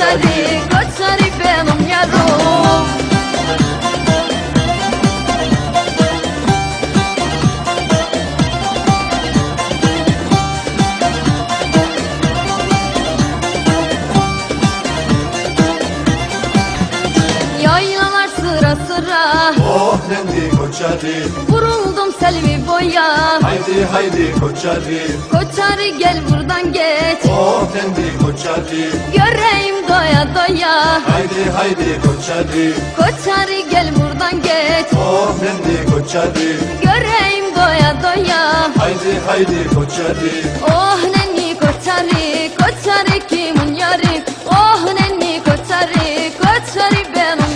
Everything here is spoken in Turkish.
i'm Chale. Oh nendi koçarı. Vuruldum selvi boya. Haydi haydi koçarı. Koçarı gel buradan geç. Oh nendi koçarı. Göreyim doya doya. Haydi haydi koçarı. Koçarı gel buradan geç. Oh nendi koçarı. Göreyim doya doya. Haydi haydi koçarı. Oh